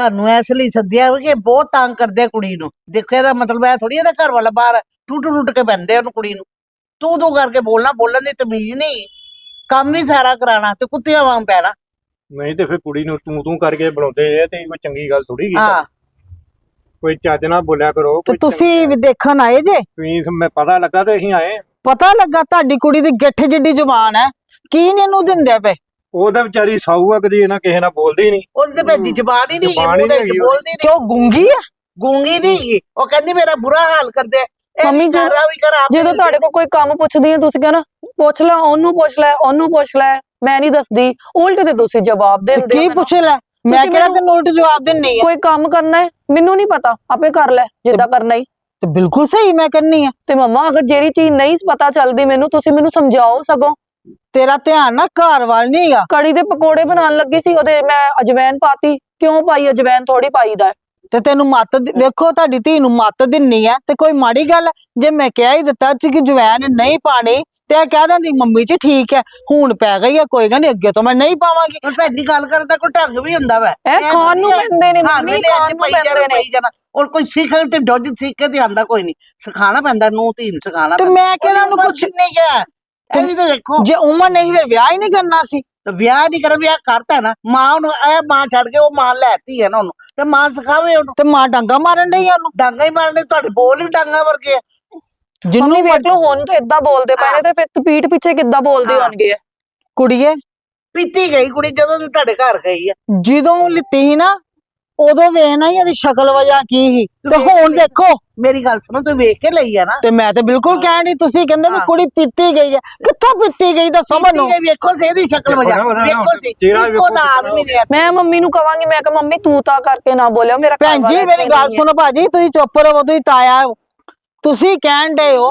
ਤੁਹਾਨੂੰ ਇਸ ਲਈ ਸੱਦਿਆ ਕਿ ਬਹੁਤ ਤੰਗ ਕਰਦੇ ਆ ਕੁੜੀ ਨੂੰ। ਦੇਖੋ ਇਹਦਾ ਮਤਲਬ ਇਹ ਥੋੜੀ ਇਹਦਾ ਘਰ ਵਾਲਾ ਬਾਹਰ ਟੁੱਟ ਟੁੱਟ ਕੇ ਪੈਂਦੇ ਉਹਨੂੰ ਕੁੜੀ ਨੂੰ। ਤੂੰ ਤੂੰ ਕਰਕੇ ਬੋਲਣਾ ਬੋਲਣ ਦੀ ਤਮੀਜ਼ ਨਹੀਂ। ਕੰਮ ਵੀ ਸਾਰਾ ਕਰਾਣਾ ਤੇ ਕੁੱਤਿਆਂ ਵਾਂਗ ਪੈਣਾ ਨਹੀਂ ਤੇ ਫਿਰ ਕੁੜੀ ਨੂੰ ਤੂੰ ਤੂੰ ਕਰਕੇ ਬੁਲਾਉਂਦੇ ਆ ਤੇ ਕੋਈ ਚੰਗੀ ਗੱਲ ਥੋੜੀ ਹਾਂ। ਕੋਈ ਚੱਜ ਨਾਲ ਬੋਲਿਆ ਕਰੋ ਤੇ ਕੋਈ ਤੁਸੀਂ ਵੀ ਦੇਖਣ ਆਏ ਜੇ? ਤੁਸੀਂ ਮੈਂ ਪਤਾ ਲੱਗਾ ਤੇ ਅਸੀਂ ਆਏ। ਪਤਾ ਲੱਗਾ ਤੁਹਾਡੀ ਕੁੜੀ ਦੀ ਗਿੱਠ ਜਿੱਡੀ ਜ਼ੁਬਾਨ ਹੈ। ਕੀ ਨੀ ਇਹਨੂੰ ਦਿੰਦੇ ਪਏ? ਉਹ ਤਾਂ ਵਿਚਾਰੀ ਸਾਊ ਆ ਕਦੀ ਇਹਨਾਂ ਕਿਸੇ ਨਾਲ ਬੋਲਦੀ ਨਹੀਂ। ਉਹਦੀ ਤੇ ਭੈਣ ਦੀ ਜ਼ਬਾਨ ਹੀ ਨਹੀਂ ਜ਼ੁਬਾਨ ਹੀ ਮੂੰਹ ਦੇ ਨਹੀਂ ਹੈਗੀ ਬੋਲਦੀ ਨਹੀਂ। ਕਿਉਂ ਗੁੰਗੀ ਆ? ਗੂੰਗੀ ਨਹੀਂ। ਉਹ ਕਹਿੰਦੀ ਮੇਰਾ ਬੁਰਾ ਹਾਲ ਕਰਦੇ। ਇਹ ਮੰਮੀ ਜੀ, ਵਿਚਾਰਾ ਵੀ ਕਰ ਆਪ ਜਦੋਂ ਤੁਹਾਡੇ ਕੋਲ ਕੋਈ ਕੰਮ ਪੁੱਛਦੀ ਹੈ ਤੁਸੀਂ ਕਹਿੰਦਾ ਪੁੱਛ ਲੈ ਉਹਨੂੰ ਪੁੱਛ ਲੈ ਉਹਨੂੰ ਪੁੱਛ ਲੈ ਮੈਂ ਨਹੀਂ ਦੱਸਦੀ। ਉਲਟ ਤੇ ਤੁਸੀਂ ਜਵਾਬ ਤੇ ਦਿੰਦੇ ਹੋ ਕੀ ਮੈਨੂੰ। ਪੁੱਛ ਲੈ? ਮੈਂ ਤੁਸੀਂ ਕਿਹੜਾ ਮੈਨੂੰ- ਤੈਨੂੰ ਉਲਟ ਜਵਾਬ ਦਿੰਨੀ ਆ? ਕੋਈ ਕੰਮ ਕਰਨਾ ਹੈ? ਮੈਨੂੰ ਨਹੀਂ ਪਤਾ। ਆਪੇ ਕਰ ਲੈ ਜਿੱਦਾਂ ਕਰਨਾ ਹੀ। ਤੇ ਬਿਲਕੁਲ ਸਹੀ ਮੈਂ ਕਰਨੀ ਆ। ਤੇ ਮੰਮਾ ਅਗਰ ਜਿਹੜੀ ਚੀਜ਼ ਨਹੀਂ ਪਤਾ ਚੱਲਦੀ ਮੈਨੂੰ ਤੁਸੀਂ ਮੈਨੂੰ ਸਮਝਾਓ ਸਗੋਂ। ਤੇਰਾ ਧਿਆਨ ਨਾ ਘਰ ਵੱਲ ਨਹੀਂ ਆ ਕੜੀ ਦੇ ਪਕੌੜੇ ਬਣਾਉਣ ਲੱਗੀ ਸੀ ਉਹਦੇ ਮੈਂ ਅਜਵੈਨ ਪਾਤੀ। ਕਿਉਂ ਪਾਈ? ਅਜਵੈਨ ਥੋੜੀ ਪਾਈਦਾ ਹੈ। ਤੇ ਤੈਨੂੰ ਮੱਤ ਦਿ- ਵੇਖੋ ਤੁਹਾਡੀ ਧੀ ਨੂੰ ਮੱਤ ਦਿੰਨੀ ਆ ਤੇ ਕੋਈ ਮਾੜੀ ਗੱਲ? ਜੇ ਮੈਂ ਕਹਿ ਹੀ ਦਿੱਤਾ ਸੀ ਕਿ ਜਵੈਨ ਨਹੀਂ ਪਾਣੀ ਤੇ ਇਹ ਕਹਿ ਦਿੰਦੀ ਮੰਮੀ ਜੀ ਠੀਕ ਹੈ ਹੁਣ ਪੈ ਗਈ ਆ ਕੋਈ ਗੱਲ ਨੀ ਅੱਗੇ ਤੋਂ ਮੈਂ ਨਹੀਂ ਪਾਵਾਂਗੀ। ਪਰ ਭੈਣ ਦੀ ਗੱਲ ਕਰਨ ਦਾ ਕੋਈ ਢੰਗ ਵੀ ਹੁੰਦਾ ਵਾ। ਇਹ ਖਾਣ ਨੂੰ ਪੈਂਦੇ ਨੇ ਮੰਮੀ ਖਾਣ ਨੂੰ ਪੈਂਦੇ ਨੇ। ਔਰ ਕੋਈ ਸਿੱਖ ਤੇ ਡੋਜ ਸਿੱਖ ਕੇ ਤੇ ਆਂਦਾ ਕੋਈ ਨਹੀਂ ਸਿਖਾਣਾ ਪੈਂਦਾ ਨੂੰ ਧੀ ਨੂੰ ਸਿਖਾਣਾ ਤੇ ਮੈਂ ਕਿਹੜਾ ਉਹਨੂੰ ਕੁਛ ਨਹੀਂ ਗਿਆ ਇਹ ਵੀ ਤਾਂ ਵੇਖੋ ਜੇ ਉਮਰ ਨਹੀਂ ਫਿਰ ਵਿਆਹ ਹੀ ਨਹੀਂ ਕਰਨਾ ਸੀ ਤੇ ਵਿਆਹ ਨਹੀਂ ਕਰ ਵਿਆਹ ਕਰਤਾ ਨਾ ਮਾਂ ਉਹਨੂੰ ਇਹ ਮਾਂ ਛੱਡ ਕੇ ਉਹ ਮਾਂ ਲੈਤੀ ਹੈ ਨਾ ਉਹਨੂੰ ਤੇ ਮਾਂ ਸਿਖਾਵੇ ਉਹਨੂੰ। ਤੇ ਮਾਂ ਡਾਂਗਾ ਮਾਰਨ ਡਈ ਆ ਉਹਨੂੰ? ਡਾਂਗਾ ਹੀ ਮਾਰਨੇ ਤੁਹਾਡੇ ਬੋਲ ਵੀ ਡਾਂਗਾ ਵਰਗੇ ਆ। ਜਿੰਨੂੰ ਮੰਮੀ ਵੇਖ ਲਓ ਹੁਣ ਤਾਂ ਇਦਾਂ ਬੋਲਦੇ ਪਏ ਨੇ ਤੇ ਫਿਰ ਤੂੰ ਪੀਠ ਪਿੱਛੇ ਕਿੱਦਾਂ ਬੋਲਦੇ ਹਾਂ। ਹੋਣਗੇ? ਕੁੜੀਏ। ਪੀਤੀ ਗਈ ਕੁੜੀ ਜਦੋਂ ਦੀ ਤੁਹਾਡੇ ਘਰ ਗਈ ਆ। ਜਦੋਂ ਲਿੱਤੀ ਸੀ ਨਾ ਉਦੋਂ ਵੇਖਣਾ ਹੀ ਇਹਦੀ ਸ਼ਕਲ ਵਜਾ ਕੀ ਸੀ। ਤੇ ਹੁਣ। ਦੇਖੋ। ਮੇਰੀ ਗੱਲ ਸੁਣੋ ਤੂੰ ਵੇਖ ਕੇ ਲਈ ਆ ਨਾ। ਤੇ ਮੈਂ ਤੇ ਬਿਲਕੁਲ ਕਹਿਣ ਡਈ ਤੁਸੀਂ ਕਹਿੰਦੇ ਵੀ। ਕੁੜੀ ਪੀਤੀ ਗਈ ਹੈ ਕਿੱਥੋਂ ਪੀਤੀ ਗਈ ਦੱਸੋ ਪੀਤੀ ਮੈਨੂੰ? ਗਈ ਵੇਖੋ ਸੇ ਇਹਦੀ ਸ਼ਕਲ ਵਜਾ ਵੇਖੋ ਸੀ। ਚਿਹਰਾ ਇੱਕੋ ਵੇਖੋ ਦਾ ਆਦਮੀ ਨੇ ਮੈਂ ਮੰਮੀ ਨੂੰ ਕਵਾਂਗੀ ਮੈਂ ਕਿ ਮੰਮੀ ਤੂੰ ਤਾਂ ਕਰਕੇ ਨਾ ਬੋਲਿਓ ਮੇਰਾ ਭੈਣ ਜੀ ਮੇਰੀ ਗੱਲ ਨਹੀਂ। ਸੁਣੋ ਭਾਜੀ ਤੁਸੀਂ ਚੁੱਪ ਰਹੋ ਤੁਸੀਂ ਤਾਇਆ ਹੋ। ਤੁਸੀਂ ਕਹਿਣ ਡਏ ਹੋ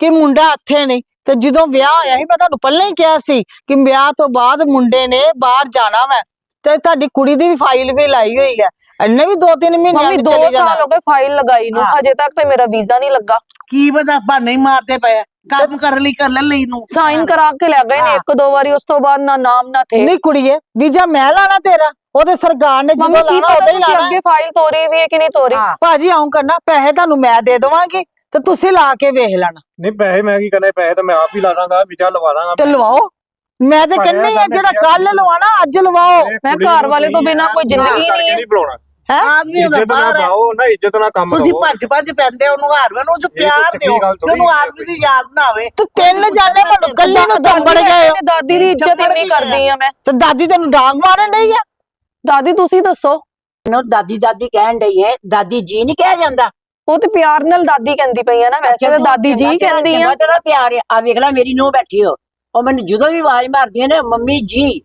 ਕਿ ਮੁੰਡਾ ਇੱਥੇ ਨਹੀਂ। ਤੇ ਜਦੋਂ ਵਿਆਹ ਹੋਇਆ ਸੀ ਮੈਂ ਤੁਹਾਨੂੰ ਪਹਿਲਾਂ ਹੀ ਕਿਹਾ ਸੀ ਕਿ ਵਿਆਹ ਤੋਂ ਬਾਅਦ ਮੁੰਡੇ ਨੇ ਬਾਹਰ ਜਾਣਾ ਮੈਂ ਤੇ ਤੁਹਾਡੀ ਕੁੜੀ ਦੀ ਵੀ ਫਾਈਲ ਵੀ ਲਾਈ ਹੋਈ ਹੈ। ਇਹਨੇ ਵੀ 2-3 ਮਹੀਨਿਆਂ ਮੰਮੀ ਵਿੱਚ 2 ਚਲੇ ਸਾਲ ਹੋ ਗਏ ਫਾਈਲ ਲਗਾਈ ਨੂੰ। ਹਾਂ। ਹਜੇ ਤੱਕ ਤੇ ਮੇਰਾ ਵੀਜ਼ਾ ਨਹੀਂ ਲੱਗਾ। ਕੀ ਪਤਾ ਬਹਾਨੇ ਹੀ ਮਾਰਦੇ ਪਏ ਆ। ਕੰਮ ਕਰ ਲਈ ਕਰ ਲੈ ਲਈ ਨੂੰ। ਸਾਈਨ ਕਰਾ ਕੇ ਲੈ ਗਏ ਨੇ ਹਾਂ। ਇੱਕ ਦੋ ਵਾਰੀ ਉਸ ਤੋਂ ਬਾਅਦ ਨਾ ਨਾਮ ਨਾ ਥੇ। ਨਹੀਂ ਕੁੜੀਏ ਵੀਜ਼ਾ ਮੈਂ ਲਾਣਾ ਤੇਰਾ। ਉਹਦੇ ਸਰਕਾਰ ਨੇ ਮੰਮੀ ਜਦੋਂ ਕੀ ਲਾਣਾ ਪਤਾ ਉਦੋਂ ਹੀ ਤੁਸੀਂ ਲਾਣਾ। ਅੱਗੇ ਫਾਈਲ ਤੋਰੀ ਵੀ ਹੈ ਕਿ ਨਹੀਂ ਤੋਰੀ? ਹਾਂ। ਭਾਜੀ ਆਉਂ ਕਰਨਾ ਪੈਸੇ ਤੁਹਾਨੂੰ ਮੈਂ ਦੇ ਦੇਵਾਂਗੀ ਤੇ ਤੁਸੀਂ ਲਾ ਕੇ ਵੇਖ ਲੈਣਾ। ਨਹੀਂ ਪੈਸੇ ਮੈਂ ਕੀ ਕਰਨੇ ਪੈਸੇ ਤਾਂ ਮੈਂ ਆਪ ਹੀ ਲਾ ਦਾਂਗਾ ਵਿਚਾ ਲਵਾ ਦਾਂਗਾ ਤੇ ਲਵਾਓ। ਮੈਂ ਤੇ ਕਹਿੰਨੀ ਆ ਜਿਹੜਾ ਗੱਲ ਕੱਲ ਲਵਾਣਾ ਅੱਜ ਲਵਾਓ। ਮੈਂ ਘਰ ਵਾਲੇ ਤੋਂ ਤੁਸੀਂ ਬਿਨਾਂ ਕੋਈ ਜ਼ਿੰਦਗੀ ਨਹੀਂ ਹੈ। ਨਹੀਂ ਬੁਲਾਉਣਾ। ਹੈ? ਆਦਮੀ ਉਹਦਾ ਬਾਹਰ ਹੈ ਪਾਓ ਨਾ ਇੱਜ਼ਤ ਨਾਲ ਕੰਮ ਤੁਸੀਂ ਕਰੋ। ਭੱਜ ਭੱਜ ਪੈਂਦੇ ਉਹਨੂੰ ਹਾਰ ਵੇ ਉਹਨੂੰ ਪਿਆਰ ਦਿਓ ਗੱਲ ਉਹਨੂੰ ਆਦਮੀ ਦੀ ਯਾਦ ਨਾ ਆਵੇ। ਤੇ ਤਿੰਨ ਜਾਣੇ ਮੈਨੂੰ ਕੱਲੀ ਨੂੰ ਜੰਬੜ ਗਏ ਹੋ। ਦਾਦੀ ਦੀ ਇੱਜ਼ਤ ਇੰਨੀ ਕਰਦੀ ਆ ਮੈਂ? ਤੇ ਦਾਦੀ ਤੈਨੂੰ ਡਾਂਗ ਮਾਰਨ ਡਈ ਆ? ਦਾਦੀ ਤੁਸੀਂ ਦੱਸੋ। ਨੂੰ ਦਾਦੀ ਦਾਦੀ ਕਹਿਣ ਡਈ ਹੈ ਦਾਦੀ ਜੀ ਨਹੀਂ ਕਿਹਾ ਜਾਂਦਾ। ਉਹ ਤੇ ਪਿਆਰ ਨਾਲ ਦਾਦੀ ਕਹਿੰਦੀ ਪਈ ਆ ਨਾ ਵੈਸੇ ਤਾਂ ਦਾਦੀ ਜੀ ਕਹਿੰਦੀ ਆ। ਤੇਰਾ ਪਿਆਰ ਆ। ਵੇਖ ਲੈ ਮੇਰੀ ਨੂੰਹ ਬੈਠੀ ਹੋ। ਉਹ ਮੈਨੂੰ ਜਦੋਂ ਵੀ ਆਵਾਜ਼ ਮਾਰਦੀ ਹੈ ਨਾ ਮੰਮੀ ਜੀ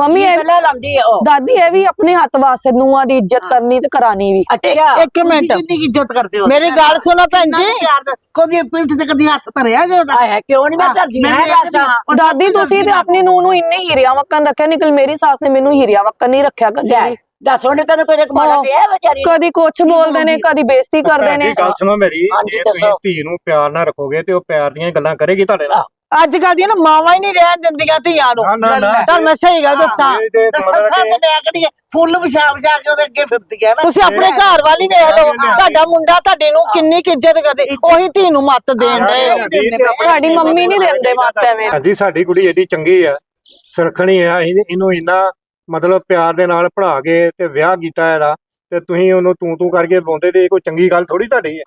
ਮੰਮੀ ਇਹ ਪਹਿਲਾਂ ਲਾਉਂਦੀ ਹੈ ਉਹ? ਦਾਦੀ ਇਹ ਵੀ ਆਪਣੇ ਹੱਥ ਵਾਸਤੇ ਨੂੰਹਾਂ ਦੀ ਇੱਜ਼ਤ ਕਰਨੀ ਤੇ ਕਰਾਣੀ ਵੀ। ਅੱਛਾ। ਇੱਕ ਮਿੰਟ। ਕਿੰਨੀ ਕੁ ਇੱਜ਼ਤ ਕਰਦੇ ਹੋ? ਮੇਰੀ ਗੱਲ ਸੁਣੋ ਭੈਣ ਜੀ। ਕੁ ਪਿਆਰ ਨਾਲ- ਕਦੀ ਪਿੱਠ ਤੇ ਕਦੀ ਹੱਥ ਧਰਿਆ ਜੇ ਉਹਦਾ। ਆ ਹੈ ਕਿਉਂ ਨਹੀਂ ਮੈਂ ਧਰਦੀ? ਮੈਂ ਦੱਸਾਂ ਦਾਦੀ ਤੁਸੀਂ ਤੇ ਆਪਣੀ ਨੂੰਹ ਨੂੰ ਇੰਨੇ ਹੀਰਿਆਂ ਵੱਕਣ ਰੱਖਿਆ ਨਿਕਲ ਮੇਰੀ ਸੱਸ ਨੇ ਮੈਨੂੰ ਹੀਰਿਆਂ ਵੱਕਣ ਨਹੀਂ ਰੱਖਿਆ ਕਦੀ ਵੀ। ਦੱਸ ਉਹਨੇ ਤੈਨੂੰ ਕੋਈ ਕਮਾਲਾ। ਪਿਆ ਵਿਚਾਰੀ ਕਦੀ ਕੁਛ ਬੋਲਦੇ ਨੇ ਕਦੀ ਬੇਇੱਜ਼ਤੀ ਕਰਦੇ ਨੇ। ਗੱਲ ਸੁਣੋ ਮੇਰੀ। ਜੇ ਤੁਸੀਂ। ਧੀ ਨੂੰ ਪਿਆਰ ਨਾਲ ਰੱਖੋਗੇ ਤੇ ਉਹ ਪਿਆਰ ਦੀਆਂ ਗੱਲਾਂ ਕਰੇਗੀ ਤੁਹਾਡੇ ਨਾਲ। ਅੱਜ ਕੱਲ ਦੀਆਂ ਨਾ ਮਾਵਾਂ ਹੀ ਨਹੀਂ ਰਹਿਣ ਦਿੰਦੀਆਂ ਧੀਆਂ ਨੂੰ। ਨਾ ਨਾ ਨਾ। ਤਾਂ ਮੈਂ ਸਹੀ ਗੱਲ ਦੱਸਾਂ। ਇਹ ਤੇ ਤੇ ਮਤਲਬ ਸੱਸਾਂ ਕਿ ਤੇ ਲੈ ਕੇ ਫੁੱਲ ਵਿਛਾ ਵਿਛਾ ਕੇ ਉਹਦੇ ਅੱਗੇ ਫਿਰਦੀ ਹੈ ਨਾ। ਤੁਸੀਂ ਆਪਣੇ ਘਰ ਵਾਲੀ ਵੇਖ ਲਓ। ਤੁਹਾਡਾ ਮੁੰਡਾ ਤੁਹਾਡੀ ਨੂੰ ਕਿੰਨੀ ਕੁ ਇੱਜ਼ਤ ਕਰਦੇ। ਉਹੀ ਧੀ ਨੂੰ ਮੱਤ ਦੇਣ ਹੋ ਸਾਡੀ ਮੰਮੀ ਨਹੀਂ ਦਿੰਦੇ ਮੱਤ ਐਵੇਂ। ਹਾਂਜੀ ਸਾਡੀ ਕੁੜੀ ਏਡੀ ਚੰਗੀ ਆ ਸੁਰਖਣੀ ਆ। ਅਸੀਂ ਇਹਨੂੰ ਇੰਨਾ ਮਤਲਬ ਪਿਆਰ ਦੇ ਨਾਲ ਪੜ੍ਹਾ ਕੇ ਤੇ ਵਿਆਹ ਕੀਤਾ ਇਹਦਾ। ਤੇ ਤੁਸੀਂ ਉਹਨੂੰ ਤੂੰ ਤੂੰ ਕਰਕੇ ਬੋਲਦੇ ਤੇ ਇਹ ਕੋਈ ਚੰਗੀ ਗੱਲ ਥੋੜੀ ਤੁਹਾਡੀ ਹੈ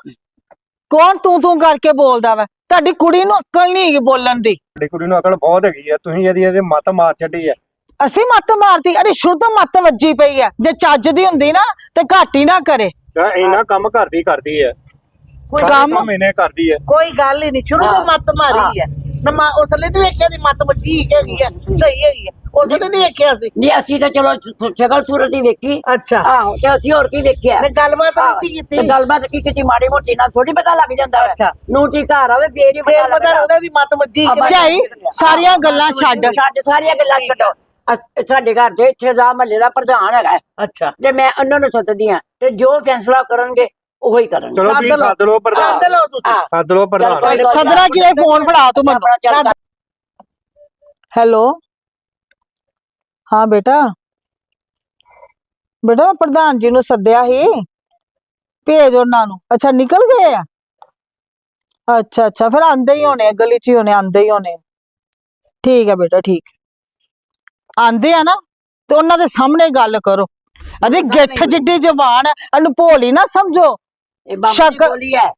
ਕੌਣ ਤੂੰ ਤੂੰ ਕਰਕੇ ਬੋਲਦਾ ਵਾ? ਤੁਹਾਡੀ ਕੁੜੀ ਨੂੰ ਅਕਲ ਨਹੀਂ ਹੈਗੀ ਬੋਲਣ ਦੀ। ਸਾਡੀ ਕੁੜੀ ਨੂੰ ਅਕਲ ਬਹੁਤ ਹੈਗੀ ਆ। ਤੁਸੀਂ ਇਹਦੀ ਇਹਦੇ ਮੱਤ ਮਾਰ ਛੱਡੀ ਆ। ਅਸੀਂ ਮੱਤ ਮਾਰਤੀ ਅਰੇ ਸ਼ੁਰੂ ਤੋਂ ਮੱਤ ਵੱਜੀ ਪਈ ਆ। ਜੇ ਚੱਜ ਦੀ ਹੁੰਦੀ ਨਾ ਤੇ ਘੱਟ ਹੀ ਨਾ ਕਰੇ। ਤਾਂ ਇੰਨਾ ਕੰਮ ਕਰਦੀ ਕਰਦੀ ਹੈ ਕੋਈ ਸਾਰੇ ਕੰਮ- ਕੰਮ ਇਹਨੇ ਕਰਦੀ ਕੋਈ ਗੱਲ ਹੀ ਨਹੀਂ। ਸ਼ੁਰੂ ਤੋਂ ਮੱਤ ਮਾਰੀ ਹੈ ਨਾ ਮਾ ਉਸ ਲਈ ਨਹੀਂ ਵੇਖਿਆ ਦੀ ਮੱਤ ਵੱਡੀ ਹੈਗੀ ਹੈ ਸਹੀ ਹੈਗੀ ਹੈ ਉਸ ਲਈ ਨਹੀਂ ਵੇਖਿਆ ਸੀ। ਨਹੀਂ ਅਸੀਂ ਤਾਂ ਚਲੋ ਸ- ਸ਼ਕਲ ਸੂਰਤ ਹੀ ਵੇਖੀ। ਅੱਛਾ। ਆਹੋ ਤੇ ਅਸੀਂ ਹੋਰ ਕੀ ਵੇਖਿਆ? ਨੇ ਗੱਲਬਾਤ ਨਹੀਂ ਤੇ ਕੀਤੀ? ਗੱਲਬਾਤ ਕੀ ਕੀਤੀ? ਮਾੜੀ ਮੋਟੀ ਨਾਲ ਥੋੜੀ ਪਤਾ ਲੱਗ ਜਾਂਦਾ ਹੈ ਅੱਛਾ। ਨੂੰ ਜੀ ਘਰ ਆਵੇ ਫੇਰ ਹੀ ਫੇਰ ਪਤਾ ਲੱਗਦਾ। ਲੱਗਦਾ ਦੀ ਮੱਤ ਵੱਜੀ ਕਿ ਨਹੀਂ। ਸਾਰੀਆਂ ਗੱਲਾਂ ਛੱਡ। ਛੱਡ ਸਾਰੀਆਂ ਗੱਲਾਂ ਛੱਡੋ। ਅਸ- ਸਾਡੇ ਘਰ ਦੇ ਇੱਥੇ ਦਾ ਮਹੱਲੇ ਦਾ ਪ੍ਰਧਾਨ ਹੈਗਾ। ਹੈ, ਅੱਛਾ। ਤੇ ਮੈਂ ਉਹਨਾਂ ਨੂੰ ਸੱਦਦੀ ਆ। ਤੇ ਜੋ ਫੈਸਲਾ ਕਰਨਗੇ ਉਹੋ ਕਰਨਗੇ ਚਲੋ ਤੁਸੀਂ ਸੱਦ ਲਓ। ਸੱਦ ਲਓ ਪ੍ਰਧਾਨ। ਸੱਦ ਲਓ ਤੁਸੀਂ। ਸੱਦ ਲਓ ਪ੍ਰਧਾਨ। ਸਦਰਾ ਕੀ ਫੋਨ ਫੜਾ ਤੂੰ ਮੈਨੂੰ। ਹੈਲੋ। ਹਾਂ ਬੇਟਾ। ਬੇਟਾ ਮੈਂ ਪ੍ਰਧਾਨ ਜੀ ਨੂੰ ਸੱਦਿਆ ਸੀ। ਭੇਜ ਉਹਨਾਂ ਨੂੰ। ਅੱਛਾ ਨਿਕਲ ਗਏ ਆ? ਅੱਛਾ ਅੱਛਾ ਫਿਰ ਆਂਦੇ ਹੀ ਹੋਣੇ ਆ, ਗਲੀ 'ਚ ਹੀ ਹੋਣੇ ਆਂਦੇ ਹੀ ਹੋਣੇ ਆ। ਠੀਕ ਹੈ ਬੇਟਾ ਠੀਕ। ਆਂਦੇ ਆ ਨਾ ਤੇ ਉਹਨਾਂ ਦੇ ਸਾਹਮਣੇ ਗੱਲ ਕਰੋ। ਅਦੇ ਗਿੱਠ ਜਿੱਡੀ ਜ਼ਬਾਨ ਹੈ ਇਹਨੂੰ ਭੋਲੀ ਨਾ ਸਮਝੋ। ਇਹ ਬਾਬਾ ਸ਼ੱਕ- ਬੋਲੀ ਹੈ।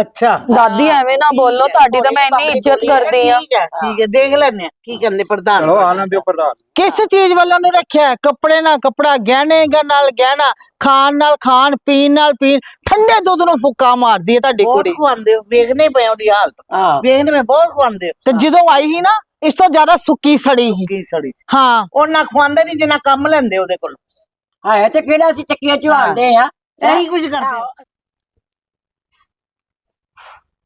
ਅੱਛਾ। ਦਾਦੀ ਐਵੇਂ ਨਾ ਬੋਲੋ ਤੁਹਾਡੀ ਤਾਂ ਮੈਂ ਇੰਨੀ ਇੱਜ਼ਤ ਕਰਦੀ ਆ ਠੀਕ ਹੈ ਠੀਕ ਹੈ ਦੇਖ ਲੈਣੇ ਆ ਕੀ ਕਹਿੰਦੇ ਪ੍ਰਧਾਨ। ਚਲੋ ਆ ਲੈਂਦੇ ਹੋ ਪ੍ਰਧਾਨ। ਕਿਸ ਚੀਜ਼ ਵੱਲੋਂ ਨੂੰ ਰੱਖਿਆ ਹੈ? ਕੱਪੜੇ ਨਾਲ ਕੱਪੜਾ ਗਹਿਣੇ ਗ- ਨਾਲ ਗਹਿਣਾ ਖਾਣ ਨਾਲ ਖਾਣ ਪੀਣ ਨਾਲ ਪੀਣ ਠੰਡੇ ਦੁੱਧ ਨੂੰ ਫੁੱਕਾ ਮਾਰਦੀ ਹੈ ਤੁਹਾਡੀ ਬਹੁਤ ਕੁੜੀ। ਖਵਾਉਂਦੇ ਹੋ ਵੇਖਨੇ ਪਏ ਉਹਦੀ ਹਾਲਤ। ਹਾਂ। ਵੇਖਨੇ ਮੈਂ ਬਹੁਤ ਖਵਾਉਂਦੇ ਹੋ। ਤੇ ਜਦੋਂ ਆਈ ਸੀ ਨਾ ਇਸ ਤੋਂ ਜ਼ਿਆਦਾ ਸੁੱਕੀ ਸੜੀ ਸੀ। ਕੀ ਸੜੀ ਹਾਂ। ਉਹਨਾਂ ਖਵਾਉਂਦੇ ਨਹੀਂ ਜਿੰਨਾ ਕੰਮ ਲੈਂਦੇ ਉਹਦੇ ਕੋਲ। ਹੈ ਤੇ ਕਿਹੜਾ ਅਸੀਂ ਚੱਕੀਆਂ ਚੁਹਾਲਦੇ ਆ ਇਹੀ ਕੁਝ ਕਰਦੇ